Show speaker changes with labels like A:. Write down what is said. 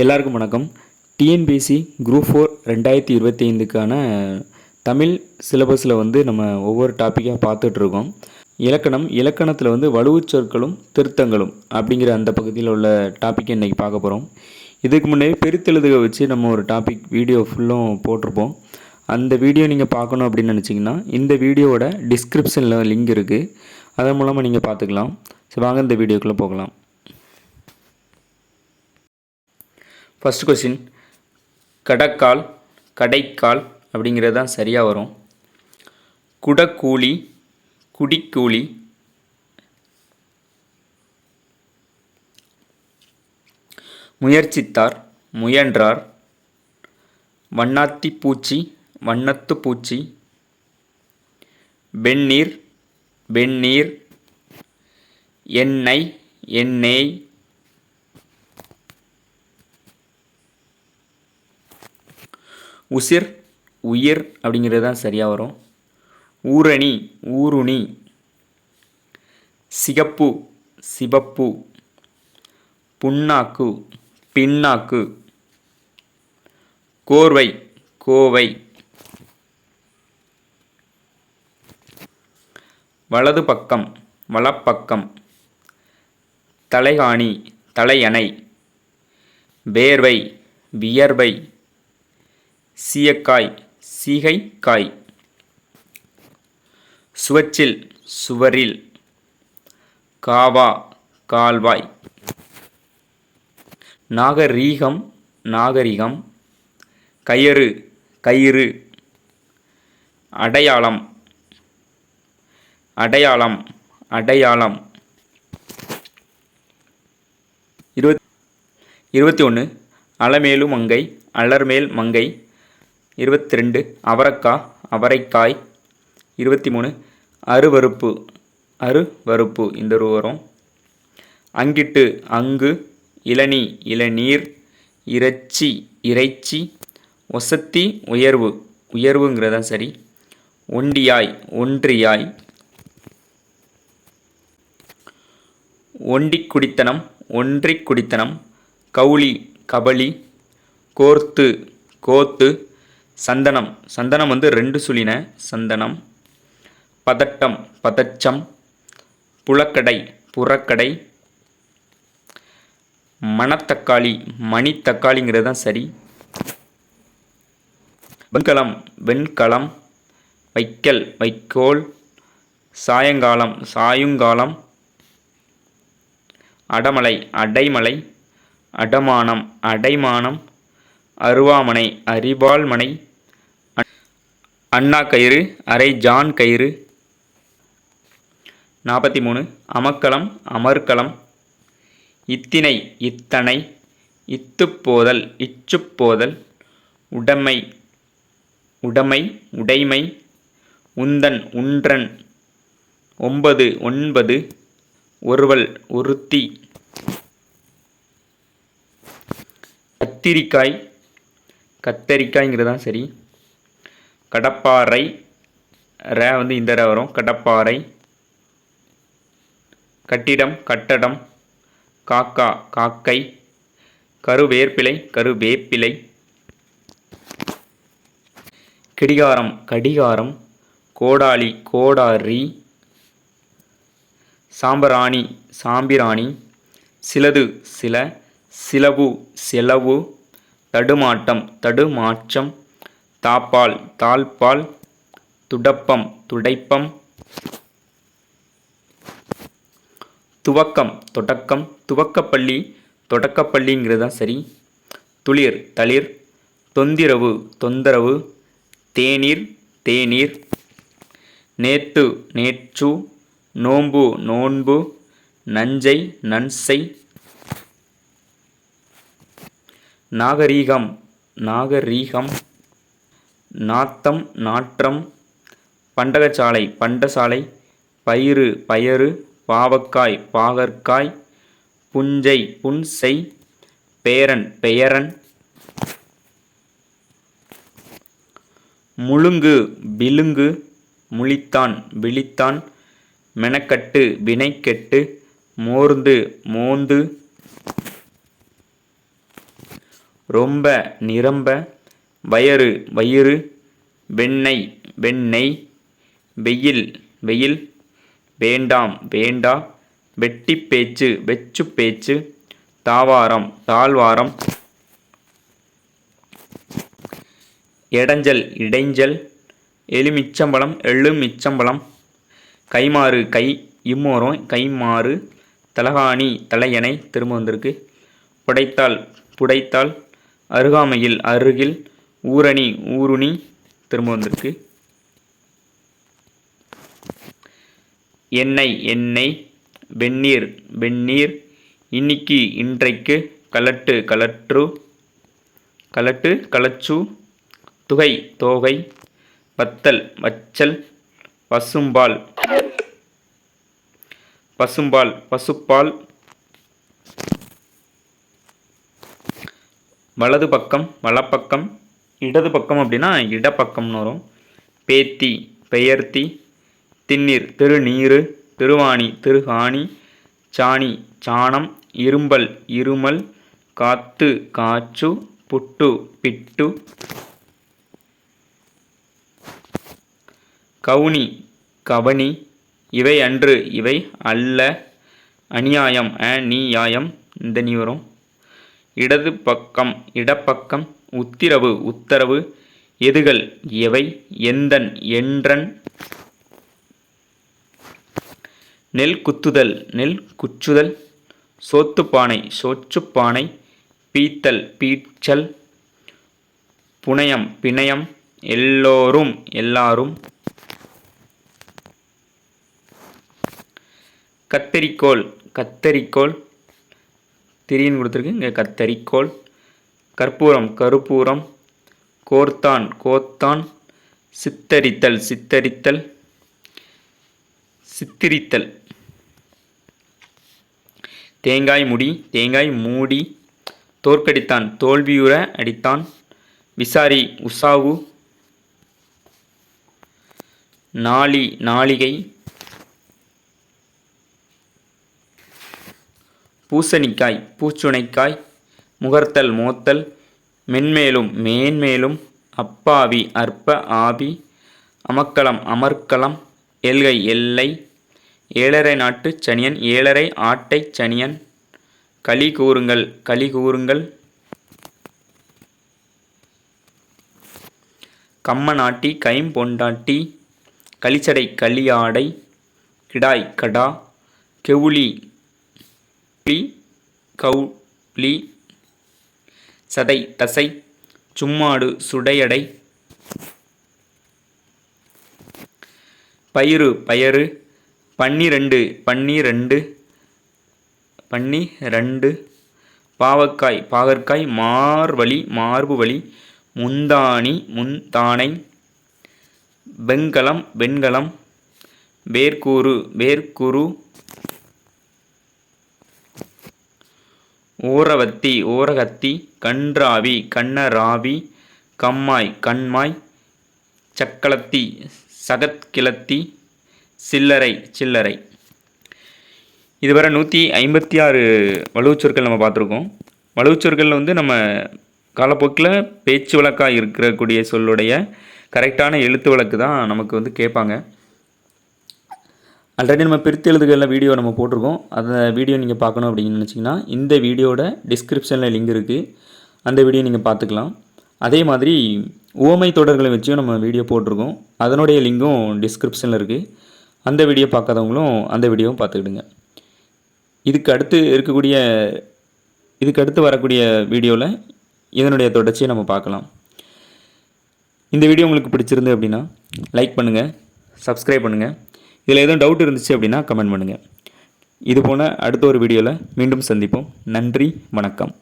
A: எல்லாருக்கும் வணக்கம். TNPSC group four ரெண்டாயிரத்தி இருபத்தி ஐந்துக்கான தமிழ் சிலபஸில் வந்து நம்ம ஒவ்வொரு டாப்பிக்காக பார்த்துட்ருக்கோம். இலக்கணம் இலக்கணத்தில் வந்து வலுவுச் சொற்களும் திருத்தங்களும் அப்படிங்கிற அந்த பகுதியில் உள்ள டாப்பிக்கை இன்றைக்கி பார்க்க போகிறோம் இதுக்கு முன்னே பெருத்தெழுதுக வச்சு நம்ம ஒரு டாபிக் வீடியோ ஃபுல்லும் போட்டிருப்போம். அந்த வீடியோ நீங்கள் பார்க்கணும் அப்படின்னு நினச்சிங்கன்னா இந்த வீடியோவோட டிஸ்கிரிப்ஷனில் லிங்க் இருக்குது அதன் மூலமாக நீங்கள் பார்த்துக்கலாம். சரி வாங்க இந்த வீடியோக்குள்ளே போகலாம். ஃபஸ்ட் கொஸ்டின் கடக்கால் கடைக்கால் அப்படிங்கிறது தான் சரியாக வரும். குடக்கூலி குடிக்கூலி. முயற்சித்தார் முயன்றார். வண்ணாத்தி பூச்சி வண்ணத்து பூச்சி. வெந்நீர் வெந்நீர். எண்ணெய் எண்ணெய். உசிர் உயிர் அப்படிங்கிறது தான் சரியாக வரும். ஊரணி ஊருணி. சிகப்பு சிவப்பு. புண்ணாக்கு பின்னாக்கு. கோர்வை கோவை. வலது பக்கம் வலப்பக்கம். தலைகாணி தலையணை. வேர்வை வியர்வை. சீயக்காய் சீகைக்காய். சுவற்றில் சுவரில். காவா கால்வாய். நாகரீகம் நாகரிகம். கயறு கயிறு. அடையாளம். அடையாளம் அடையாளம். இருபத் இருபத்தி ஒன்று. அலமேலு மங்கை அலர்மேல் மங்கை. இருபத்தி ரெண்டு அவரக்காய். அவரைக்காய் இருபத்தி மூணு அருவறுப்பு அருவறுப்பு இந்த ஒரு வரும் அங்கிட்டு அங்கு இளநீ இளநீர். இறைச்சி இறைச்சி. ஒசத்தி உயர்வு. உயர்வுங்கிறதா சரி. ஒண்டியாய் ஒன்றியாய். ஒண்டி குடித்தனம் ஒன்றிக் குடித்தனம் கவுளி கபளி. கோர்த்து கோத்து. சந்தனம். சந்தனம் வந்து ரெண்டு சுழின. சந்தனம் பதட்டம் பதச்சம் புலக்கடை புறக்கடை மணத்தக்காளி மணித்தக்காளிங்கிறது தான் சரி. வெண்கலம் வெண்கலம் வைக்கல் வைக்கோல் சாயங்காலம் சாயுங்காலம் அடமலை அடைமலை அடமானம் அடைமானம் அருவாமனை அரிபால்மனை அண்ணா கயிறு அரை ஜான் கயிறு. நாற்பத்தி மூணு அமக்களம் அமர்க்களம் இத்தினை இத்தனை இத்துப்போதல் இச்சுப்போதல் உடைமை உடைமை உடைமை. உந்தன் உன்றன். ஒன்பது ஒன்பது. ஒருவல் ஒருத்தி. கத்திரிக்காய். கத்தரிக்காய்ங்கிறது தான் சரி. கடப்பாறை ரே வந்து இந்த ரே வரும். கடப்பாறை. கட்டிடம் கட்டடம். காக்கா காக்கை. கருவேற்பிலை கருவேப்பிலை. கிடிகாரம் கடிகாரம். கோடாளி கோடாரி. சாம்பராணி சாம்பிராணி. சிலது சில. சிலவு செலவு. தடுமாட்டம் தடுமாற்றம். தாப்பால் தாழ்பால் துடப்பம் துடைப்பம் துவக்கம் தொடக்கம் துவக்கப்பள்ளி தொடக்கப்பள்ளிங்கிறது தான் சரி. துளிர் தளிர் தொந்திரவு தொந்தரவு தேநீர் தேநீர் நேத்து நேற்று நோன்பு நோன்பு நஞ்சை நன்சை நாகரீகம் நாகரீகம் நாத்தம் நாற்றம் பண்டகசாலை பண்டசாலை பயிறு பயறு பாவக்காய் பாகற்காய் புஞ்சை புன்சை பேரன் பெயரன். முழுங்கு விழுங்கு முழித்தான் விழித்தான். மெனக்கட்டு வினைக்கெட்டு மோர்ந்து மோந்து. ரொம்ப நிரம்ப வயறு வயிறு வெண்ணெய் வெண்ணெய் வெயில் வெயில் வேண்டாம் வேண்டா வெட்டி பேச்சு வெச்சு பேச்சு தாவாரம் தாழ்வாரம் எடஞ்சல் இடைஞ்சல் எலுமிச்சம்பழம் எள்ளுமிச்சம்பழம் கைமாறு கை இம்மோரம் கைமாறு தலகாணி தலையணை திரும்ப வந்திருக்கு. புடைத்தால் புடைத்தால் அருகாமையில் அருகில் ஊரணி ஊருணி திரும்ப வந்திருக்கு. எண்ணெய் எண்ணெய் வெந்நீர் வெந்நீர் இன்னிக்கு இன்றைக்கு கலட்டு கலற்று கலட்டு கலச்சு துகை தோகை வத்தல் வச்சல் பசும்பால் பசும்பால் பசுப்பால் வலது பக்கம் வலப்பக்கம் இடது பக்கம் அப்படின்னா இடப்பக்கம்னு வரும். பேத்தி பெயர்த்தி திண்ணீர் திருநீர் திருவாணி திருகாணி சாணி சாணம் இரும்பல் இருமல் காத்து காச்சு புட்டு பிட்டு. கவுனி கவனி இவை அன்று இவை அல்ல அநியாயம் அநியாயம் இந்த நீ வரும். இடது பக்கம் இடப்பக்கம் உத்திரவு உத்தரவு எதுகள் எவை எந்தன் என்றன் நெல் குத்துதல் நெல் குச்சுதல் சோத்துப்பானை சோற்றுப்பானை பீத்தல் பீச்சல் புனையம் பிணையம் எல்லோரும் எல்லாரும் கத்தரிக்கோல் கத்தரிக்கோல் திரின்னு கொடுத்துருக்கு இங்கே கத்தரிக்கோல் கற்பூரம் கருப்பூரம் கோர்த்தான் கோத்தான் சித்தரித்தல் சித்தரித்தல் சித்திரித்தல். தேங்காய் முடி தேங்காய் மூடி தோற்கடித்தான் தோல்வியுற அடித்தான் விசாரி உசாவு நாளி நாளிகை பூசணிக்காய் பூச்சுனைக்காய் முகர்த்தல் மோத்தல் மென்மேலும் மேன்மேலும் அப்பாவி அற்ப ஆவி அமக்களம் அமர்க்களம் எல்கை எல்லை ஏழரை நாட்டு சனியன் ஏழரை ஆட்டை சனியன் களி கூறுங்கள் களி கூறுங்கள். கம்மநாட்டி கைம்பொண்டாட்டி களிச்சடை களியாடை கிடாய் கடா கெவுளி புலி கௌளி சதை தசை சும்மாடு சுடையடை. பயிறு பயறு. பன்னிரெண்டு பன்னிரெண்டு. பன்னி ரெண்டு பாவக்காய் பாகற்காய் மார்வழி மார்பு வழி முந்தானை வெண்கலம் வெண்கலம். வேர்க்கூறு வேர்க்குரு. ஊரவத்தி ஊரகத்தி கன்றாவி கண்ணராவி கம்மாய் கண்மாய் சக்களத்தி சகத்கிளத்தி சில்லறை சில்லறை. இதுவரை நூற்றி ஐம்பத்தி ஆறு வலுவுச்சொற்கள் நம்ம பார்த்துருக்கோம். வலுவுச்சொற்களில் வந்து நம்ம காலப்போக்கில் பேச்சு வழக்காக இருக்கக்கூடிய சொல்லுடைய கரெக்டான எழுத்து வழக்கு தான் நமக்கு வந்து கேட்பாங்க. ஆல்ரெடி நம்ம பிரித்து எழுதுகளில் வீடியோ நம்ம போட்டிருக்கோம். அந்த வீடியோ நீங்கள் பார்க்கணும் அப்படின்னு நினச்சிங்கன்னா இந்த வீடியோட டிஸ்கிரிப்ஷனில் லிங்க் இருக்குது அந்த வீடியோ நீங்கள் பார்த்துக்கலாம். அதே மாதிரி ஓமை தொடர்களை வச்சும் நம்ம வீடியோ போட்டிருக்கோம். அதனுடைய லிங்கும் டிஸ்கிரிப்ஷனில் இருக்குது அந்த வீடியோ பார்க்காதவங்களும் அந்த வீடியோவும் பார்த்துக்கிடுங்க. இதுக்கு அடுத்து இருக்கக்கூடிய இதுக்கு அடுத்து வரக்கூடிய வீடியோவில் இதனுடைய தொடர்ச்சியை நம்ம பார்க்கலாம். இந்த வீடியோ உங்களுக்கு பிடிச்சிருந்து அப்படின்னா லைக் பண்ணுங்கள் சப்ஸ்கிரைப் பண்ணுங்கள் இதில் எதுவும் டவுட் இருந்துச்சு அப்படின்னா கமெண்ட் பண்ணுங்கள் இது போல் அடுத்த ஒரு வீடியோவில் மீண்டும் சந்திப்போம். நன்றி வணக்கம்.